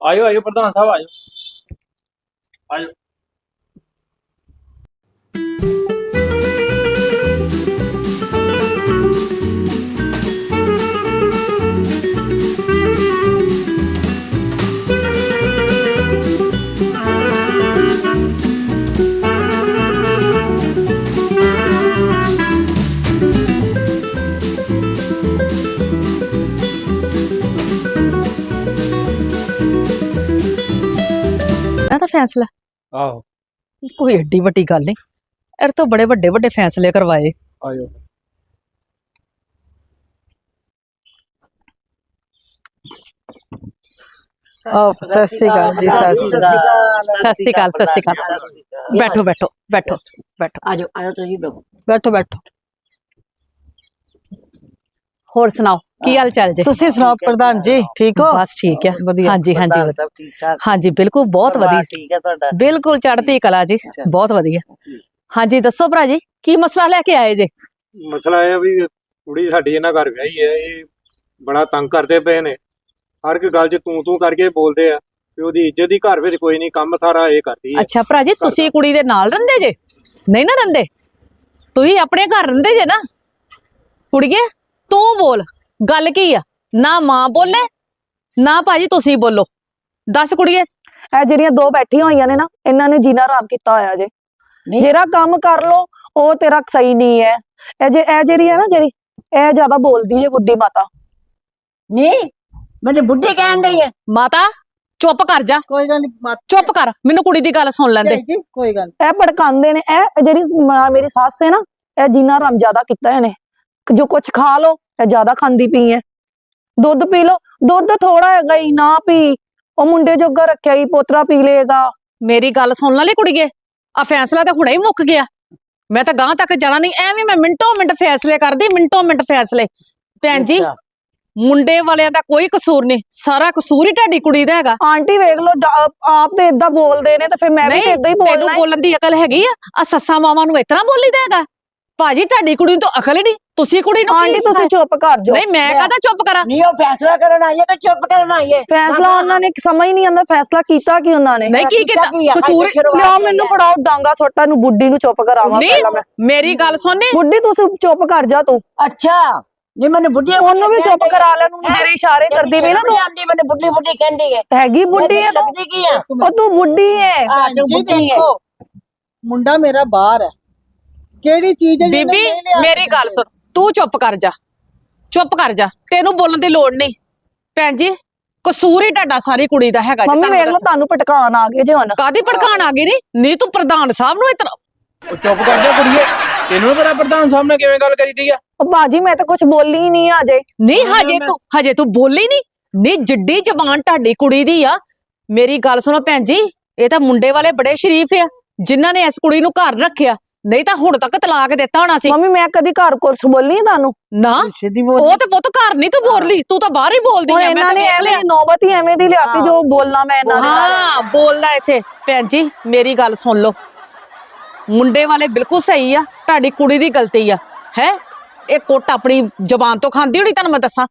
ਆਇਓ ਆਇਓ ਪ੍ਰਧਾਨ ਸਾਹਿਬ ਆਇਓ। ਆਇਓ। ਇਹ ਤਾਂ ਫੈਸਲਾ। ਆਹੋ। ਕੋਈ ਏਡੀ ਵੱਡੀ ਗੱਲ ਨਹੀਂ। ਇਹ ਤੋਂ ਬੜੇ ਵੱਡੇ ਵੱਡੇ ਫੈਸਲੇ ਕਰਵਾਏ। ਆਇਓ। ਓ ਸਤਿ ਸ਼੍ਰੀ ਅਕਾਲ ਜੀ ਸਤਿ ਸ਼੍ਰੀ ਅਕਾਲ ਸਤਿ ਸ਼੍ਰੀ ਅਕਾਲ, ਸਤਿ ਸ਼੍ਰੀ ਅਕਾਲ। ਬੈਠੋ ਬੈਠੋ ਬੈਠੋ ਬੈਠੋ। ਆਜੋ ਆਜੋ ਤੁਸੀਂ ਬੈਠੋ। ਬੈਠੋ ਬੈਠੋ। ਹੋਰ ਸੁਣਾਓ ਕੀ ਹਾਲ ਚਾਲ ਜੀ? ਤੁਸੀਂ ਸੁਣਾਓ ਪ੍ਰਧਾਨ ਜੀ ਠੀਕ ਹੋ। ਬਸ ਠੀਕ ਹੈ। ਵਧੀਆ ਹਾਂਜੀ ਹਾਂਜੀ ਠੀਕ ਠਾਕ? ਹਾਂਜੀ ਬਿਲਕੁਲ ਬਹੁਤ ਵਧੀਆ। ਠੀਕ ਹੈ ਤੁਹਾਡਾ? ਬਿਲਕੁਲ ਚੜ੍ਹਦੀ ਕਲਾ ਜੀ ਬਹੁਤ ਵਧੀਆ। ਹਾਂਜੀ ਦੱਸੋ ਭਰਾ ਜੀ ਕੀ ਮਸਲਾ ਲੈ ਕੇ ਆਏ ਜੇ? ਮਸਲਾ ਇਹ ਆ ਵੀ ਕੁੜੀ ਸਾਡੀ ਇਹਨਾਂ ਘਰ ਵਿਆਹੀ ਹੈ ਇਹ ਬੜਾ ਤੰਗ ਕਰਦੇ ਪਏ ਨੇ। ਹਰ ਇੱਕ ਗੱਲ 'ਚ ਤੂੰ ਤੂੰ ਕਰਕੇ ਬੋਲਦੇ ਆ ਵੀ ਉਹਦੀ ਇੱਜ਼ਤ ਦੀ ਘਰ ਵਿੱਚ ਕੋਈ ਨਹੀਂ ਕੰਮ ਸਾਰਾ ਇਹ ਕਰਦੀ ਹੈ। ਅੱਛਾ ਭਰਾ ਜੀ ਤੁਸੀਂ ਕੁੜੀ ਦੇ ਨਾਲ ਰਹਿੰਦੇ ਜੇ? ਨਹੀਂ ਨਾ ਰਹਿੰਦੇ? ਤੁਸੀਂ ਆਪਣੇ ਘਰ ਰਹਿੰਦੇ ਜੇ ਨਾ? ਕੁੜੀਏ? ਤੂੰ ਬੋਲ ਗੱਲ ਕੀ ਆ? ਨਾ ਮਾਂ ਬੋਲੇ ਨਾ ਭਾਜੀ ਤੁਸੀਂ ਬੋਲੋ। ਦੱਸ ਕੁੜੀਏ। ਇਹ ਜਿਹੜੀਆਂ ਦੋ ਬੈਠੀਆਂ ਹੋਈਆਂ ਨੇ ਨਾ ਇਹਨਾਂ ਨੇ ਜੀਣਾ ਆਰਾਮ ਕੀਤਾ ਹੋਇਆ ਜੇ। ਨਹੀਂ। ਜਿਹੜਾ ਕੰਮ ਕਰ ਲੋ ਉਹ ਤੇਰਾ ਸਹੀ ਨਹੀਂ ਹੈ ਇਹ ਜੇ ਇਹ ਜਿਹੜੀ ਹੈ ਨਾ ਜਿਹੜੀ ਇਹ ਜ਼ਿਆਦਾ ਬੋਲਦੀ ਹੈ ਬੁੱਢੀ ਮਾਤਾ। ਨਹੀਂ ਮੈਨੂੰ ਬੁੱਢੀ ਕਹਿਣ ਡਈ ਹੈ ਮਾਤਾ ਚੁੱਪ ਕਰ ਜਾ। ਕੋਈ ਗੱਲ ਨਹੀਂ ਚੁੱਪ ਕਰ ਮੈਨੂੰ ਕੁੜੀ ਦੀ ਗੱਲ ਸੁਣ ਲੈਂਦੇ ਜੀ ਕੋਈ ਗੱਲ ਇਹ ਭੜਕਾਉਂਦੇ ਨੇ ਇਹ ਜਿਹੜੀ ਮਾਂ ਮੇਰੀ ਸੱਸ ਹੈ ਨਾ ਇਹ ਜੀਣਾ ਆਰਾਮ ਜ਼ਿਆਦਾ ਕੀਤਾ ਇਹਨੇ। ਕਿ ਜੋ ਕੁਝ ਖਾ ਲੋ ਇਹ ਜ਼ਿਆਦਾ ਖਾਂਦੀ ਪਈ ਹੈ ਦੁੱਧ ਪੀ ਲੋ ਦੁੱਧ ਥੋੜਾ ਹੈਗਾ ਹੀ ਨਾ ਪੀ। ਉਹ ਮੁੰਡੇ ਜੋਗਾ ਰੱਖਿਆ ਹੀ ਪੋਤਰਾ ਪੀ ਲੇਗਾ ਮੇਰੀ ਗੱਲ ਸੁਣ ਲੈ ਕੁੜੀਏ ਆ ਫੈਸਲਾ ਤਾਂ ਹੁਣੇ ਹੀ ਮੁੱਕ ਗਿਆ। ਮੈਂ ਤਾਂ ਗਾਂ ਤੱਕ ਜਾਣਾ ਨਹੀਂ ਐਵੇਂ ਮੈਂ ਮਿੰਟੋ ਮਿੰਟ ਫੈਸਲੇ ਕਰਦੀ ਮਿੰਟੋ ਮਿੰਟ ਫੈਸਲੇ। ਭੈਣ ਜੀ ਅੱਛਾ। ਮੁੰਡੇ ਵਾਲਿਆਂ ਦਾ ਕੋਈ ਕਸੂਰ ਨਹੀਂ ਸਾਰਾ ਕਸੂਰ ਹੀ ਤੁਹਾਡੀ ਕੁੜੀ ਦਾ ਹੈਗਾ। ਆਂਟੀ ਵੇਖ ਲੋ ਆਪ ਤੇ ਇਦਾਂ ਬੋਲਦੇ ਨੇ ਤੇ ਫਿਰ ਮੈਂ ਵੀ ਤੇ ਨਹੀਂ ਇਦਾਂ ਹੀ ਤੈਨੂੰ ਬੋਲਣਾ ਹੈ। ਬੋਲਣ ਦੀ ਅਕਲ ਹੈਗੀ ਆ ਆ ਸੱਸਾਂ ਮਾਵਾਂ ਨੂੰ ਇਤਨਾ ਬੋਲੀਦਾ ਹੈਗਾ। ਭਾਜੀ ਤੁਹਾਡੀ ਕੁੜੀ ਨੂੰ ਤਾਂ ਅਕਲ ਹੀ ਨਹੀਂ। ਤੁਸੀਂ ਕੁੜੀ ਨੂੰ ਆਂਟੀ ਕੀ ਤੁਸੀਂ ਚੁੱਪ ਕਰ ਜਾਓ। ਨਹੀਂ ਮੈਂ ਕਾਹਦਾ ਚੁੱਪ ਕਰਾਂ? ਨਹੀਂ ਉਹ ਫੈਸਲਾ ਕਰਨ ਆਈ ਹੈ ਕਿ ਚੁੱਪ ਕਰਨ ਆਈ ਹੈ? ਫੈਸਲਾ ਉਹਨਾਂ ਨੇ। ਸਮਝ ਨਹੀਂ ਆਂਦਾ ਫੈਸਲਾ ਕੀਤਾ ਕੀ ਉਹਨਾਂ ਨੇ? ਨਹੀਂ ਕੀ ਕੀਤਾ? ਕਸੂਰ ਹੀ ਮੈਨੂੰ ਹੈ। ਫੜਾਓ ਡਾਂਗਾ ਸੋਟਾ ਨੂੰ ਬੁੱਢੀ ਨੂੰ ਚੁੱਪ ਕਰਾਵਾਂ ਪਹਿਲਾਂ ਮੈਂ। ਮੇਰੀ ਗੱਲ ਸੁਣਨੇ। ਬੁੱਢੀ ਤੁਸੀਂ ਚੁੱਪ ਕਰ ਜਾ ਤੂੰ। ਅੱਛਾ ਨਹੀਂ ਮੈਨੂੰ ਬੁੱਢੀ ਉਹਨੂੰ ਵੀ ਚੁੱਪ ਕਰਾ ਲੈ ਨੂੰ ਜਿਹੜੇ ਇਸ਼ਾਰੇ ਕਰਦੀ ਵੀ ਨਾ ਤੂੰ। ਆਂਦੀ ਮੈਨੂੰ ਬੁੱਢੀ ਬੁੱਢੀ ਕਹਿੰਦੀ ਹੈ। ਹੈਗੀ ਬੁੱਢੀ ਹੈ ਤੂੰ? ਕੀ ਆ? ਉਹ ਤੂੰ ਬੁੱਢੀ ਹੈ। ਤੂੰ ਜੀ ਹੈ। ਦੇਖੋ ਮੁੰਡਾ ਮੇਰਾ ਬਾਹਰ ਹੈ। ਕਿਹੜੀ ਚੀਜ਼ ਹੈ ਜਿਹਨੇ ਬੀਬੀ ਨਹੀਂ ਲਿਆ ਮੇਰੀ ਗੱਲ ਸੁਣ। ਤੂੰ ਚੁੱਪ ਕਰ ਜਾ। ਚੁੱਪ ਕਰ ਜਾ। ਤੈਨੂੰ ਬੋਲਣ ਦੀ ਲੋੜ ਨਹੀਂ। ਭੈਣ ਜੀ ਕਸੂਰ ਹੀ ਤੁਹਾਡਾ ਸਾਰੀ ਕੁੜੀ ਦਾ ਹੈਗਾ ਜੀ, ਮੰਮੀ ਤੁਹਾਨੂੰ ਵੇਖ ਲਓ। ਤੁਹਾਨੂੰ ਪਟਕਾਣ ਆ ਗਏ ਜੇ ਹੁਣ। ਕਾਦੀ ਭੜਕਾਣ ਆ ਗਈ ਨੀ? ਨਹੀਂ ਤੂੰ ਪ੍ਰਧਾਨ ਸਾਹਿਬ ਨੂੰ ਇਤਨਾ ਉਹ ਚੁੱਪ ਕਰ ਜਾ ਕੁੜੀਏ। ਤੈਨੂੰ ਨੀ ਪਤਾ ਪ੍ਰਧਾਨ ਸਾਹਿਬ ਨਾਲ ਕਿਵੇਂ ਗੱਲ ਕਰੀਦੀ ਆ? ਉਹ ਬਾਜੀ ਮੈਂ ਤਾਂ ਕੁਝ ਬੋਲੀ ਨਹੀਂ ਅਜੇ ਨਹੀਂ ਹਜੇ ਤੂੰ ਹਜੇ ਤੂੰ ਬੋਲੀ ਨਹੀਂ ਨਹੀਂ ਜਿੱਡੀ ਜ਼ਬਾਨ ਤੁਹਾਡੀ ਕੁੜੀ ਦੀ ਆ। ਮੇਰੀ ਗੱਲ ਸੁਣੋ ਭੈਣ ਜੀ ਇਹ ਤਾਂ ਮੁੰਡੇ ਵਾਲੇ ਬੜੇ ਸ਼ਰੀਫ ਆ ਜਿਨ੍ਹਾਂ ਨੇ ਇਸ ਕੁੜੀ ਨੂੰ ਘਰ ਰੱਖਿਆ। ਨਹੀਂ ਤਾਂ ਹੁਣ ਤੱਕ ਤਲਾਕ ਦਿੱਤਾ ਹੋਣਾ ਸੀ। ਮੰਮੀ ਮੈਂ ਕਦੀ ਘਰ ਕੋਲ ਬੋਲੀ ਨਹੀਂ ਤੁਹਾਨੂੰ। ਨਾ ਸਿੱਧੀ ਬੋਲ। ਉਹ ਤੇ ਪੁੱਤ ਘਰ ਨਹੀਂ ਤੂੰ ਬੋਲੀ ਤੂੰ ਤਾਂ ਬਾਹਰ ਹੀ ਬੋਲਦੀ ਹੁਣ ਆ ਮੈਂ ਇਹਨਾਂ ਤਾਂ ਨੇ ਵੇਖ ਐਵੇਂ ਲਿਆ। ਦੀ ਨੌਬਤ ਹੀ ਐਵੇਂ ਦੀ ਲਿਆਤੀ ਜੋ ਬੋਲਣਾ ਮੈਂ ਇਹਨਾਂ ਦੇ ਨਾਲ। ਹਾਂ ਬੋਲਦਾ ਇੱਥੇ। ਭੈਣ ਜੀ ਮੇਰੀ ਗੱਲ ਸੁਣ ਲਓ। ਮੁੰਡੇ ਵਾਲੇ ਬਿਲਕੁਲ ਸਹੀ ਆ ਤੁਹਾਡੀ ਕੁੜੀ ਦੀ ਗਲਤੀ ਆ। ਹੈ? ਇਹ ਕੁੱਟ ਆਪਣੀ ਜ਼ਬਾਨ ਤੋਂ ਖਾਂਦੀ ਹੋਣੀ ਤੁਹਾਨੂੰ ਮੈਂ ਦੱਸਾਂ।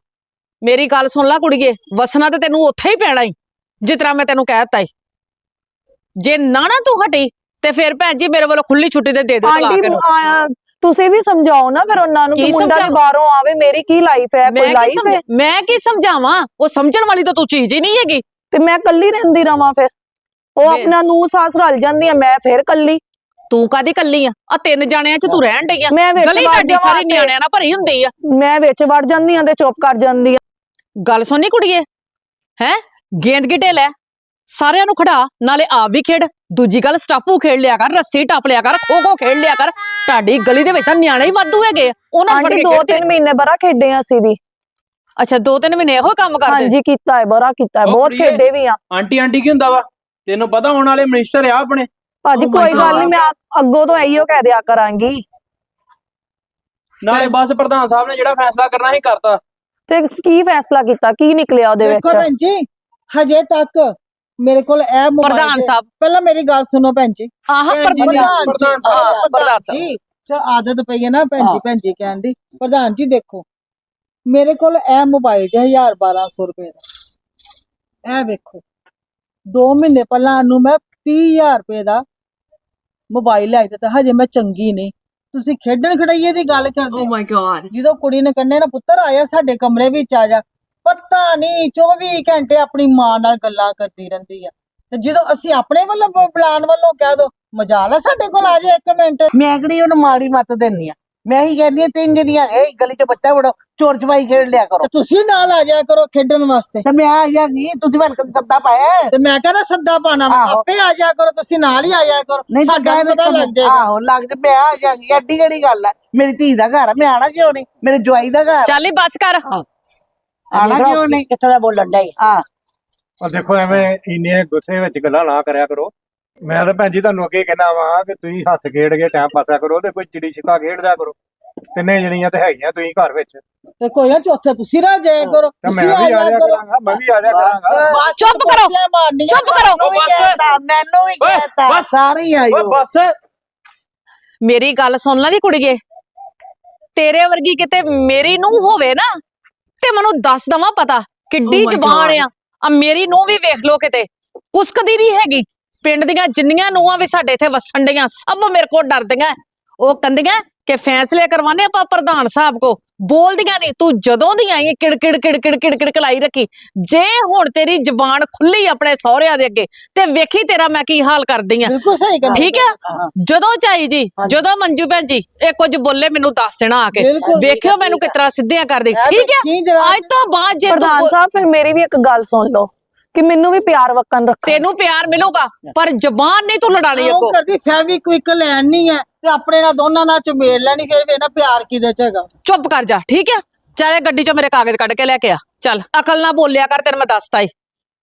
ਮੇਰੀ ਗੱਲ ਸੁਣ ਲੈ ਕੁੜੀਏ ਵਸਣਾ ਤੇ ਤੈਨੂੰ ਉੱਥੇ ਹੀ ਪੈਣਾ ਈ ਜਿਸ ਤਰ੍ਹਾਂ ਮੈਂ ਤੈਨੂੰ ਕਹਿ ਦਿੱਤਾ ਈ। ਜੇ ਨਾ ਨਾ ਤੂੰ ਹਟੀ ਤੇ ਫਿਰ ਭੈਣ ਜੀ ਮੇਰੇ ਵੱਲੋਂ ਖੁੱਲੀ ਛੁੱਟੀ ਦੇ ਦੇ ਦੇ ਤਲਾਕ ਆਂਟੀ ਆ, ਤੁਸੀਂ ਵੀ ਸਮਝਾਓ ਨਾ ਫਿਰ ਉਹਨਾਂ ਨੂੰ ਕਿ ਕੀ ਮੁੰਡਾ ਵੀ ਸਮਝਾਵਾਂ? ਬਾਹਰੋਂ ਆਵੇ ਮੇਰੀ ਕੀ ਲਾਈਫ ਹੈ? ਮੈਂ ਕੋਈ ਕੀ ਲਾਈਫ ਹੈ? ਸਮਝ- ਮੈਂ ਕੀ ਸਮਝਾਵਾਂ? ਉਹ ਸਮਝਣ ਵਾਲੀ ਤਾਂ ਤੂੰ ਚੀਜ਼ ਹੀ ਨਹੀਂ ਹੈਗੀ। ਤੇ ਮੈਂ ਕੱਲੀ ਰਹਿੰਦੀ ਰਵਾਂ ਫਿਰ। ਉਹ ਮੈਂ- ਆਪਣਾ ਨੂੰ ਸਾਸ ਰਲ ਜਾਂਦੀ ਹੈ ਮੈਂ ਫਿਰ ਕੱਲੀ ਤੂੰ ਕਾਦੀ ਕੱਲੀ ਆ? ਆ ਤਿੰਨ ਜਾਣਿਆਂ ਚ ਤੂੰ ਰਹਿਣ ਡਈ ਆ। ਮੈਂ ਵਿੱਚ ਗਲੀ ਵੜ ਸਾਰੀ ਤੇ- ਨਿਆਣਿਆਂ ਨਾਲ ਭਰੀ ਹੁੰਦੀ ਆ। ਮੈਂ ਵਿੱਚ ਵੜ ਜਾਂਦੀ ਆ ਤੇ ਚੁੱਪ ਕਰ ਜਾਂਦੀ ਆ। ਗੱਲ ਸੁਣੀ ਕੁੜੀਏ? ਹੈ? ਗੇਂਦ ਗਿੱਟੇ ਲੈ। ਸਾਰਿਆਂ ਨੂੰ ਖੜਾ ਨਾਲੇ ਆਪ ਵੀ ਖੇਡ। ਦੂਜੀ ਗੱਲ ਸਟਾਪੂ ਖੇਡ ਲਿਆ ਕਰ ਰੱਸੀ ਟੱਪ ਲਿਆ ਕਰ ਖੋ ਖੋ ਖੇਡ ਲਿਆ ਕਰ। ਤੁਹਾਡੀ ਗਲੀ ਦੇ ਵਿੱਚ ਤਾਂ ਨਿਆਣੇ ਹੀ ਵਾਧੂ ਹੈਗੇ। ਉਹਨਾਂ ਨੂੰ ਫੜ ਆਂਟੀ ਕੇ ਖੇਡਦੇ ਮਹੀਨੇ ਬੜਾ ਖੇਡੇ ਆ ਅਸੀਂ ਵੀ। ਅੱਛਾ ਦੋ ਤਿੰਨ ਮਹੀਨੇ ਇਹੋ ਕੰਮ ਕਰਦੇ? ਹਾਂਜੀ ਕੀਤਾ ਹੈ ਬੜਾ ਕੀਤਾ ਹੈ ਉਹ ਬਹੁਤ ਕੁੜੀਏ। ਖੇਡੇ ਵੀ ਆ। ਆਂਟੀ ਆਂਟੀ ਕੀ ਹੁੰਦਾ ਵਾ? ਤੈਨੂੰ ਪਤਾ ਆਉਣ ਵਾਲੇ ਮਿਨਿਸਟਰ ਆ ਆਪਣੇ? ਭਾਜੀ Oh my ਕੋਈ ਗੱਲ ਨਹੀਂ. ਮੈਂ ਅੱਗੋਂ ਤੋਂ ਇਹੀਓ ਕਹਿ ਦਿਆ ਕਰਾਂਗੀ। ਨਾਲੇ ਬਸ ਪ੍ਰਧਾਨ ਸਾਹਿਬ ਨੇ ਜਿਹੜਾ ਫੈਸਲਾ ਕਰਨਾ ਸੀ ਕਰਤਾ। ਤੇ ਕੀ ਫੈਸਲਾ ਕੀਤਾ? ਕੀ ਨਿਕਲਿਆ ਉਹਦੇ ਦੇਖੋ ਵਿੱਚ? ਭੈਣ ਜੀ ਹਜੇ ਤੱਕ ਮੇਰੇ ਕੋਲ ਇਹ ਮੋਬਾਈਲ ਪ੍ਰਧਾਨ। ਸਾਹਿਬ। ਪਹਿਲਾਂ ਮੇਰੀ ਗੱਲ ਸੁਣੋ ਭੈਣ ਜੀ। ਆਹ ਪ੍ਰਧਾਨ ਪ੍ਰਧਾਨ ਸਾਹਿਬ, ਹਾਂ, ਪ੍ਰਧਾਨ ਸਾਹਿਬ। ਜੀ। ਚਲ ਆਦਤ ਪਈ ਹੈ ਨਾ ਭੈਣ। ਜੀ ਭੈਣ ਜੀ ਕਹਿਣ ਦੀ। ਪ੍ਰਧਾਨ ਜੀ ਦੇਖੋ ਮੇਰੇ ਕੋਲ ਇਹ ਮੋਬਾਈਲ ਹੈ 1000 1200 ਰੁਪਏ ਦਾ। ਇਹ ਵੇਖੋ 2 ਮਹੀਨੇ ਪਹਿਲਾਂ ਨੂੰ ਮੈਂ 30000 ਰੁਪਏ ਦਾ ਮੋਬਾਈਲ ਲਿਆ ਦਿੱਤਾ ਹਜੇ ਮੈਂ ਚੰਗੀ ਨਹੀਂ। ਤੁਸੀਂ ਖੇਡਣ ਖੜਾਈਏ ਦੀ ਗੱਲ ਕਰਦੇ ਹੋ। ਮਾਈ ਗॉड ਜਦੋਂ ਕੁੜੀ ਨੇ ਕੰਨੇ ਨਾ ਪੁੱਤਰ ਆਇਆ ਸਾਡੇ ਕਮਰੇ ਵਿੱਚ ਆ ਜਾ। ਪਤਾ ਨਹੀਂ 24 ਘੰਟੇ ਆਪਣੀ ਮਾਂ ਨਾਲ ਗੱਲਾਂ ਕਰਦੀ ਰਹਿੰਦੀ ਆ। ਤੇ ਜਦੋਂ ਅਸੀਂ ਆਪਣੇ ਵੱਲੋਂ ਬੁਲਾਉਣ ਵੱਲੋਂ ਕਹਿ ਦੋ ਮਜਾਲ ਆ ਸਾਡੇ ਕੋਲ ਆ ਜਾ ਇੱਕ ਮਿੰਟ। ਮੈਂ ਕਿਹੜੀ ਉਹਨੂੰ ਮਾੜੀ ਮੱਤ ਦਿੰਨੀ ਆ? ਮੈਂ ਹੀ ਕਹਿੰਦੀ ਆ ਤਿੰਨ ਜਣੀਆਂ ਇਹ ਗਲੀ 'ਚ ਬੱਚਾ ਬੜੋ ਚੋਰ ਚਪਾਈ ਖੇਡ ਲਿਆ ਕਰੋ। ਤੇ ਤੁਸੀਂ ਨਾਲ ਆ ਜਾਇਆ ਕਰੋ ਖੇਡਣ ਵਾਸਤੇ। ਤੇ ਮੈਂ ਆ ਜਾਗੀ ਤੁਸੀਂ ਮੈਨੂੰ ਕਦੇ ਸੱਦਾ ਪਾਇਆ? ਤੇ ਮੈਂ ਕਹਿੰਦਾ ਸੱਦਾ ਪਾਣਾ। ਆਪੇ ਆ ਜਾਇਆ ਕਰੋ ਤੁਸੀਂ ਨਾਲ ਹੀ ਆ ਜਾਇਆ ਕਰੋ। ਨਹੀਂ ਤਾਂ ਸਾਡਾ ਪਤਾ ਲੱਗ ਜਾਏਗਾ। ਆਹੋ ਲੱਗ ਜਾ ਮੈਂ ਆ ਜਾਗੀ ਐਡੀ ਕਿਹੜੀ ਗੱਲ ਹੈ ਮੇਰੀ ਧੀ ਦਾ ਘਰ ਆ ਮੈਂ ਆਣਾ ਕਿਉਂ ਨਹੀਂ? ਮੇਰੇ ਜਵਾਈ ਦਾ ਘਰ। ਚੱਲ ਬਸ ਕਰ। ਆਣਾ ਕਿਉਂ ਨਹੀਂ? ਕਿੱਥੇ ਦਾ ਬੋਲਣ ਡਈ। ਆ ਪਰ ਦੇਖੋ ਐਵੇਂ ਇੰਨੇ ਗੁੱਸੇ ਵਿੱਚ ਗੱਲਾਂ ਨਾ ਕਰਿਆ ਕਰੋ। ਮੈਂ ਤਾਂ ਭੈਣ ਜੀ ਤੁਹਾਨੂੰ ਅੱਗੇ ਕਹਿਣਾ ਵਾਂ ਕਿ ਤੁਸੀਂ ਹੱਥ ਖੇਡ ਕੇ ਟਾਈਮ ਪਾਸਿਆ ਕਰੋ ਤੇ ਕੋਈ ਚਿੜੀ ਛਿੱਕਾ ਖੇਡਦਿਆ ਕਰੋ। ਤਿੰਨੇ ਜਣੀਆਂ ਤੇ ਹੈਗੀਆਂ ਤੁਸੀਂ ਘਰ ਵਿੱਚ। ਤੇ ਕੋਈ ਨਾ ਚੌਥੇ ਤੁਸੀਂ ਰਹਿ ਜਾਇਆ ਕਰੋ ਤੇ ਮੈਂ ਤੁਸੀਂ ਵੀ ਆ ਜਾਇਆ ਜਾਇਆ ਕਰੋ। ਕਰਾਂਗਾ ਮੈਂ ਵੀ ਆ ਜਾਇਆ ਕਰਾਂਗਾ। ਬਸ ਚੁੱਪ ਕਰੋ। ਕੁਰਸੀਆਂ ਮਾਰਨੀਆਂ ਚੁੱਪ ਕਰੋ। ਮੈਨੂੰ ਵੀ ਬਸ। ਕਹਿਤਾ ਮੈਨੂੰ ਵੀ ਓਏ, ਕਹਿਤਾ ਬਸ। ਸਾਰੇ ਹੀ ਓਏ ਆਇਓ ਬਸ। ਮੇਰੀ ਗੱਲ ਸੁਣ ਲੈ ਦੀ ਕੁੜੀਏ। ਤੇਰੇ ਵਰਗੀ ਕਿਤੇ ਮੇਰੀ ਨੂੰ ਹੋਵੇ ਨਾ ਤੇ ਮੈਨੂੰ ਦੱਸ ਦਵਾਂ ਪਤਾ ਕਿੱਡੀ ਜ਼ਬਾਨ. ਆ। ਆ ਮੇਰੀ ਨੂੰ ਵੀ ਵੇਖ ਲੋ ਕਿਤੇ। ਕੁਸਕਦੀ ਨਹੀਂ ਹੈਗੀ। ਪਿੰਡ ਦੀਆਂ ਜਿੰਨੀਆਂ ਨੂੰਹਾਂ ਵੀ ਸਾਡੇ ਇੱਥੇ ਵਸਣ ਡੀਆਂ ਸਭ ਮੇਰੇ ਕੋਲ ਡਰਦੀਆਂ। ਉਹ ਕਹਿੰਦੀਆਂ ਕਿ ਫੈਸਲੇ ਕਰਵਾਣੇ ਆਪਾਂ ਪ੍ਰਧਾਨ ਸਾਹਿਬ ਕੋ? ਬੋਲਦੀਆਂ ਨਹੀਂ। ਤੂੰ ਜਦੋਂ ਦੀ ਆਈ ਹੈ ਕਿੜ ਕਿੜ ਕਿੜ ਕਿੜ ਕਿੜ ਕਿੜ ਕਲਾਈ ਰੱਖੀ। ਜੇ ਹੁਣ ਤੇਰੀ ਜ਼ਬਾਨ ਖੁੱਲੀ ਆਪਣੇ ਸਹੁਰਿਆਂ ਦੇ ਅੱਗੇ ਤੇ ਵੇਖੀ ਤੇਰਾ ਮੈਂ ਕੀ ਹਾਲ ਕਰਦੀ ਆ। ਬਿਲਕੁਲ ਸਹੀ ਗੱਲ ਠੀਕ ਹੈ। ਜਦੋਂ ਚਾਈ ਜੀ ਜਦੋਂ ਮੰਜੂ ਭੈਣ ਜੀ ਇਹ ਕੁਝ ਬੋਲੇ ਮੈਨੂੰ ਦੱਸ ਦੇਣਾ ਆ ਕੇ। ਵੇਖਿਓ ਮੈਨੂੰ ਕਿਤਰਾ ਸਿੱਧੀਆਂ ਕਰਦੀ। ਠੀਕ ਜਰਾ। ਅੱਜ ਤੋਂ ਬਾਅਦ ਜੇ ਪ੍ਰਧਾਨ ਸਾਹਿਬ ਫਿਰ ਮੇਰੀ ਵੀ ਇੱਕ ਗੱਲ ਸੁਣ ਲਓ ਕਿ ਮੈਨੂੰ ਵੀ ਪਿਆਰ ਵਕਨ ਰੱਖੋ ਤੈਨੂੰ ਪਿਆਰ ਮਿਲੂਗਾ ਪਰ ਜ਼ਬਾਨ ਨਹੀਂ ਤੂੰ ਲੜਾਣੀ ਅੱਗੋਂ। ਕਰਦੀ ਫੈਵੀ ਕੁਇਕ ਲੈਣ ਨਹੀਂ ਹੈ। ਤੇ ਆਪਣੇ ਨਾਲ ਦੋਨਾਂ ਨਾਲ ਚਮੇੜ ਲੈਣੀ, ਫਿਰ ਵੇਨਾ ਪਿਆਰ ਕਿਹਦੇ ਚ ਹੈਗਾ? ਚੁੱਪ ਕਰ ਜਾ, ਠੀਕ ਹੈ ਚੱਲ ਇਹ ਗੱਡੀ ਚੋਂ ਮੇਰੇ ਕਾਗਜ਼ ਕੱਢ ਕੇ ਲੈ ਕੇ ਆ। ਚੱਲ, ਅਕਲ ਨਾ ਬੋਲਿਆ ਕਰ, ਤੈਨੂੰ ਮੈਂ ਦੱਸਤਾ ਈ।